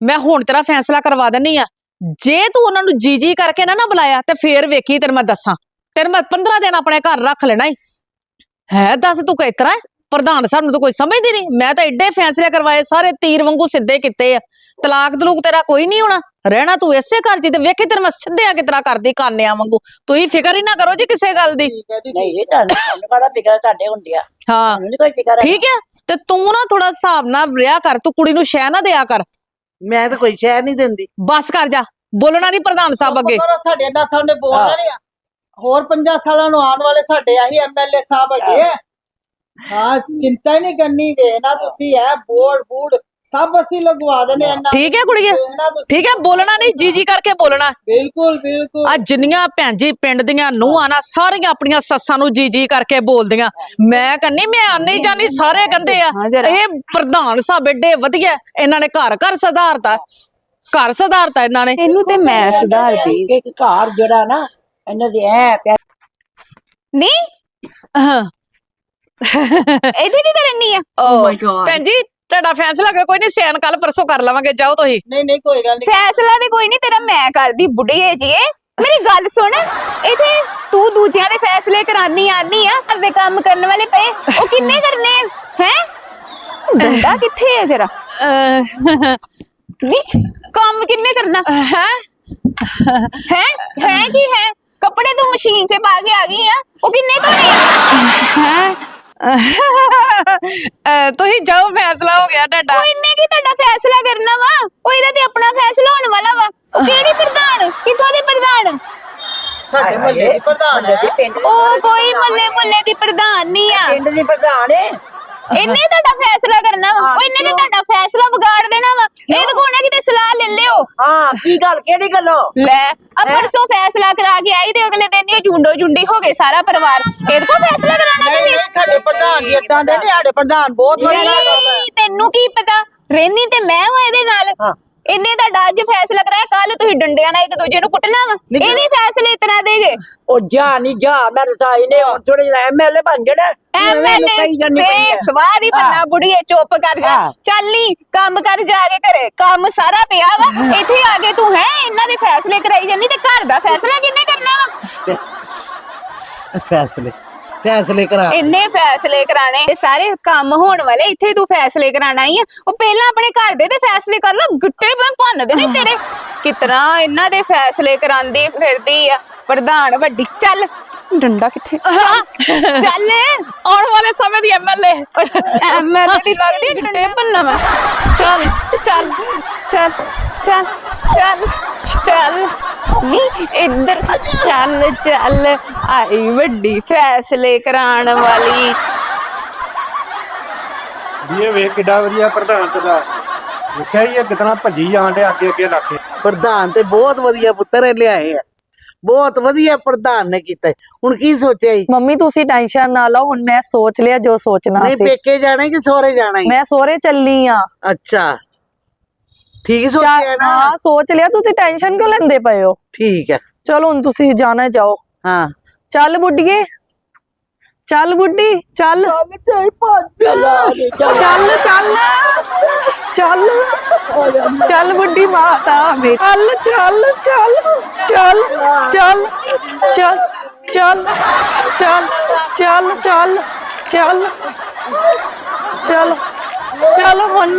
ਮੈਂ ਹੁਣ ਤੇਰਾ ਫੈਸਲਾ ਕਰਵਾ ਦਿੰਨੀ ਆ। ਜੇ ਤੂੰ ਉਹਨਾਂ ਨੂੰ ਜੀ ਜੀ ਕਰਕੇ ਨਾ ਨਾ ਬੁਲਾਇਆ, ਤੇ ਫੇਰ ਵੇਖੀ ਤੈਨੂੰ ਮੈਂ ਦੱਸਾਂ। ਤੈਨੂੰ ਮੈਂ 15 ਦਿਨ ਆਪਣੇ ਘਰ ਰੱਖ ਲੈਣਾ ਈ। ਹੈ, ਦੱਸ ਤੂੰ ਕਿਸ ਤਰ੍ਹਾਂ ਹੈ? ਪ੍ਰਧਾਨ ਸਾਹਿਬ ਨੂੰ ਤਾਂ ਕੋਈ ਸਮਝਦੀ ਨਹੀਂ ਮੈਂ ਤਾਂ ਐਡੇ ਫੈਸਲੇ ਕਰਵਾਏ, ਸਾਰੇ ਤੀਰ ਵਾਂਗੂ ਸਿੱਧੇ ਕੀਤੇ ਆ। ਤਲਾਕ ਤਲੂਕ ਤੇਰਾ ਕੋਈ ਨਹੀਂ ਹੋਣਾ। ਰਹਿਣਾ ਤੂੰ ਇਸੇ ਘਰ ਈ ਤੇ ਵੇਖੀ ਤੈਨੂੰ ਮੈਂ ਸਿੱਧਿਆਂ ਕਿਤਰਾ ਕਰਦੀ ਕਾਨਿਆਂ ਵਾਂਗੂ। ਤੁਸੀਂ ਫਿਕਰ ਹੀ ਨਾ ਕਰੋ ਜੀ ਕਿਸੇ ਗੱਲ ਦੀ। ਠੀਕ ਹੈ ਜੀ ਨਹੀਂ ਜੀ ਤੁਹਾਨੂੰ ਤੁਹਾਨੂੰ ਕਾਹਦਾ ਫਿਕਰ ਤੁਹਾਡੇ ਹੁੰਦੀ ਆ? ਹਾਂ। ਤੁਹਾਨੂੰ ਨਹੀਂ ਕੋਈ ਫਿਕਰ ਠੀਕ ਹੈ? ਤੇ ਤੂੰ ਨਾ ਥੋੜਾ ਹਿਸਾਬ ਨਾਲ ਰਿਹਾ ਕਰ ਤੂੰ ਕੁੜੀ ਨੂੰ ਸ਼ਹਿ ਨਾ ਦਿਆ ਕਰ। ਮੈਂ ਤਾਂ ਕੋਈ ਸ਼ਹਿ ਨਹੀਂ ਦਿੰਦੀ। ਬਸ ਕਰ ਜਾ। ਬੋਲਣਾ ਨਹੀਂ ਪ੍ਰਧਾਨ ਸਾਹਿਬ ਅੱਗੇ। ਸਾਡੇ ਨਾਲ ਸਾਹਮਣੇ ਬੋਲਣਾ ਹਾਂ। ਨਹੀਂ ਆ। ਹੋਰ 50 ਸਾਲਾਂ ਨੂੰ ਆਉਣ ਵਾਲੇ ਸਾਡੇ ਆਹੀ ਐਮਐਲਏ ਸਾਹਿਬ ਹੈਗੇ। ਹਾਂ। ਚਿੰਤਾ ਹੀ ਨਹੀਂ ਕਰਨੀ ਵੇਖਣਾ ਤੁਸੀਂ ਇਹ ਬੋਰਡ ਬੂਡ ਸਭ ਅਸੀਂ ਲਗਵਾ ਦੇਣੇ ਇਹਨਾਂ ਠੀਕ ਹੈ ਕੁੜੀਏ ਠੀਕ ਹੈ ਬੋਲਣਾ ਨਹੀਂ ਜੀ ਜੀ ਕਰਕੇ ਬੋਲਣਾ। ਬਿਲਕੁਲ ਬਿਲਕੁਲ। ਆ ਜਿੰਨੀਆਂ ਭੈਣ ਜੀ ਪਿੰਡ ਦੀਆਂ ਨੂੰਹਾਂ ਨਾ ਸਾਰੀਆਂ ਆਪਣੀਆਂ ਸੱਸਾਂ ਨੂੰ ਜੀ ਜੀ ਕਰਕੇ ਬੋਲਦੀਆਂ। ਮੈਂ ਕਹਿੰਨੀ ਮੈਂ ਆਨੀ ਜਾਨੀ ਸਾਰੇ ਕਹਿੰਦੇ ਆ ਇਹ ਪ੍ਰਧਾਨ ਸਾਹਿਬ ਏਡੇ ਵਧੀਆ ਇਹਨਾਂ ਨੇ ਘਰ ਘਰ ਸੁਧਾਰਤਾ। ਘਰ ਸੁਧਾਰਤਾ ਇਹਨਾਂ ਨੇ। ਇਹਨੂੰ ਤੇ ਮੈਂ ਸੁਧਾਰਦੀ। ਕਿ ਕਿ ਘਰ ਜਿਹੜਾ ਨਾ ਇਹਨਾਂ ਦੇ ਐ ਪਿਆ ਨਹੀਂ? ਹਾਂ। ਇਹਦੀ ਕੀ ਕਰਨੀ ਆ। ਓ ਭੈਣ ਜੀ ਤੁਹਾਡਾ ਫੈਸਲਾ ਕੋਈ- ਕੋਈ ਨਹੀਂ ਸਿਆਣ ਕੱਲ ਪਰਸੋਂ ਕਰ ਲਵਾਂਗੇ ਜਾਓ ਤੁਸੀਂ। ਨਹੀਂ ਨਹੀਂ ਕੋਈ ਗੱਲ ਨਹੀਂ। ਫੈਸਲਾ ਤੇ ਕੋਈ ਨਹੀਂ ਤੇਰਾ ਮੈਂ ਕਰਦੀ ਬੁੱਢੀਏ ਜੀਏ ਮੇਰੀ ਗੱਲ ਸੁਣ ਇਥੇ ਤੂੰ ਦੂਜਿਆਂ ਦੇ ਫੈਸਲੇ ਕਰਾਨੀ ਆਨੀ ਆ ਘਰ ਦੇ ਕੰਮ ਕਰਨ ਵਾਲੇ ਪਏ। ਉਹ ਕਿੰਨੇ ਕਰਨੇ ਹੈ? ਡੰਡਾ ਕਿੱਥੇ ਹੈ ਤੇਰਾ? ਨਹੀਂ ਕੰਮ ਕਿੰਨੇ ਕਰਨਾ? ਹੈ? ਹੈ ਹੈ ਕੀ ਹੈ? ਕੱਪੜੇ ਤੂੰ ਮਸ਼ੀਨ 'ਚ ਪਾ ਕੇ ਆ ਗਈ ਆ ਉਹ ਕਿੰਨੇ ਧੋਣੇ ਆ? ਤੁਸੀਂ ਜਾਓ ਫੈਸਲਾ ਹੋ ਗਿਆ ਤੁਹਾਡਾ। ਉਹ ਇੰਨੇ ਕੀ ਤੁਹਾਡਾ ਫੈਸਲਾ ਕਰਨਾ ਵਾ? ਉਹ ਇਹਦਾ ਤੇ ਆਪਣਾ ਫੈਸਲਾ ਹੋਣ ਵਾਲਾ ਵਾ। ਉਹ ਕਿਹੜੀ ਪ੍ਰਧਾਨ? ਕਿੱਥੋਂ ਦੀ ਪ੍ਰਧਾਨ? ਸਾਡੇ ਮਹੱਲੇ ਦੀ ਪ੍ਰਧਾਨ ਹੈ। ਉਹ ਕੋਈ ਮੱਲੇ ਮੁੱਲੇ ਦੀ ਪ੍ਰਧਾਨ ਨਹੀਂ ਆ। ਪਿੰਡ ਦੀ ਪ੍ਰਧਾਨ ਏ ਇਹਨੇ ਤੁਹਾਡਾ ਫੈਸਲਾ ਕਰਨਾ ਵਾ। ਉਹ ਇਹਨੇ ਤੇ ਤੁਹਾਡਾ ਫੈਸਲਾ ਵਿਗਾੜ ਦੇਣਾ ਵਾ। ਇਹ ਹੈ ਲੈ ਲਿਓ ਹਾਂ ਕੀ ਗੱਲ ਕਿਹੜੀ ਗੱਲੋਂ? ਲੈ ਆ ਪਰਸੋਂ ਫੈਸਲਾ ਕਰਾ ਕੇ ਆਈ ਤੇ ਅਗਲੇ ਦਿਨ ਹੀ ਜੁੰਡੋ ਜੁੰਡੀ ਹੋ ਗਏ ਸਾਰਾ ਪਰਿਵਾਰ। ਇਹਦੇ ਕੋਲ ਫੈਸਲਾ ਕਰਾਉਣਾ ਨਹੀਂ ਨਹੀਂ ਸਾਡੇ ਪ੍ਰਧਾਨ ਜੀ ਇਦਾਂ ਦੇ ਨੇ ਸਾਡੇ ਪ੍ਰਧਾਨ ਬਹੁਤ ਵਧੀਆ ਨਹੀਂ, ਤੈਨੂੰ ਕੀ ਪਤਾ? ਰਹਿਨੀ ਤੇ ਮੈਂ ਹਾਂ ਇਹਦੇ ਨਾਲ। ਇਹਨੇ ਤੁਹਾਡਾ ਅੱਜ ਫੈਸਲਾ ਕਰਾਇਆ ਕੱਲ ਤੁਸੀਂ ਡੰਡਿਆਂ ਨਾਲ ਇੱਕ ਦੂਜੇ ਨੂੰ ਕੁੱਟਣਾ ਵਾ। ਇਹਦੇ ਫੈਸਲੇ ਇਤਨਾ ਦੇ ਜੇ। ਉਹ ਜਾ ਨਹੀਂ ਜਾ ਮੈਂ ਰਸਾਈ ਨੇ ਹੁਣ ਥੋੜੇ ਜਿਹਾ ਐਮਐਲਏ ਬਣ ਜਾਣਾ। ਐਮਐਲਏ ਸੇ ਸਵਾਦ ਹੀ। ਬੰਨਾ ਬੁੜੀਏ ਚੁੱਪ ਕਰ ਜਾ। ਚੱਲ ਨੀ ਕੰਮ ਕਰ ਜਾ ਕੇ ਘਰੇ। ਕੰਮ ਸਾਰਾ ਪਿਆ ਵਾ। ਇੱਥੇ ਆ ਕੇ ਤੂੰ ਹੈ ਇਹਨਾਂ ਦੇ ਫੈਸਲੇ ਕਰਾਈ ਜਾਂਦੀ ਤੇ ਘਰ ਦਾ ਫੈਸਲਾ ਕਿੰਨੇ ਕਰਨਾ ਵਾ? ਫੈਸਲੇ। ਫੈਸਲੇ ਕਰਾ ਇੰਨੇ ਫੈਸਲੇ ਕਰਾਣੇ ਇਹ ਸਾਰੇ ਕੰਮ ਹੋਣ ਵਾਲੇ ਇੱਥੇ ਤੂੰ ਫੈਸਲੇ ਕਰਾਣਾ ਹੀ ਆ। ਉਹ ਪਹਿਲਾਂ ਆਪਣੇ ਘਰ ਦੇ ਤੇ ਫੈਸਲੇ ਕਰ ਲੋ ਗਿੱਟੇ ਮੈਂ ਭੰਨਦੇ ਨੇ ਤੇਰੇ। ਕਿਤਨਾ ਇਹਨਾਂ ਦੇ ਫੈਸਲੇ ਕਰਾਂਦੀ ਫਿਰਦੀ ਆ। ਪ੍ਰਧਾਨ ਵੱਡੀ ਚੱਲ। ਡੰਡਾ ਕਿੱਥੇ? ਚੱਲ। ਆਉਣ ਵਾਲੇ ਸਮੇਂ ਦੀ ਐਮਐਲਏ ਮੈਂ ਤੇਰੀ ਲੱਗਦੀ ਡੰਡੇ। ਭੰਨਾ ਮੈਂ। ਚੱਲ ਚੱਲ ਚੱਲ ਚੱਲ ਚੱਲ ਚੱਲ। ਨੀ ਇੱਧਰ ਚੱਲ ਚੱਲ। ਆਈ ਵੱਡੀ ਫੈਸਲੇ ਕਰਾਉਣ ਵਾਲੀ। ਵੀ ਇਹ ਵੇਖ ਕਿੱਡਾ ਵਧੀਆ ਪ੍ਰਧਾਨ ਤੇਰਾ ਦੇਖਿਆ ਹੀ ਇਹ ਕਿਤਨਾ ਭੱਜੀ ਜਾਣ ਡਿਆ ਅੱਗੇ ਅੱਗੇ ਲੱਗ ਕੇ ਪ੍ਰਧਾਨ ਤੇ ਬਹੁਤ ਵਧੀਆ ਪੁੱਤਰ ਇਹ ਲਿਆਏ ਆ। ਬਹੁਤ ਵਧੀਆ ਪ੍ਰਧਾਨ ਨੇ ਕੀਤਾ। ਹੁਣ ਕੀ ਸੋਚਿਆ ਈ ਮੰਮੀ ਤੁਸੀਂ ਟੈਨਸ਼ਨ ਨਾ ਲਓ ਹੁਣ ਮੈਂ ਸੋਚ ਲਿਆ ਜੋ ਸੋਚਣਾ ਨਹੀਂ ਸੀ। ਪੇਕੇ ਜਾਣਾ ਕਿ ਸਹੁਰੇ ਜਾਣਾ ਮੈਂ ਸੋਹਰੇ ਚੱਲੀ ਆ। ਅੱਛਾ। ਠੀਕ ਸੋਚਿਆ ਨਾ ਹਾਂ ਸੋਚ ਲਿਆ ਤੁਸੀਂ ਟੈਨਸ਼ਨ ਕਿਉਂ ਲੈਂਦੇ ਪਏ ਹੋ ਠੀਕ ਹੈ ਚਲੋ ਹੁਣ ਤੁਸੀਂ ਜਾਣਾ ਜਾਓ ਹਾਂ ਚੱਲ ਬੁੱਢੀਏ ਚੱਲ ਬੁੱਢੀ ਚੱਲ ਚੱਲ ਚੱਲ ਚੱਲ ਚੱਲ ਬੁੱਢੀ ਮਾਤਾ ਮੇਰੀ ਚੱਲ ਚੱਲ ਚੱਲ ਚੱਲ ਚੱਲ ਚੱਲ ਚੱਲ ਚੱਲ ਚੱਲ ਚੱਲ ਚੱਲ ਚੱਲ ਚੱਲ ਹੁਣ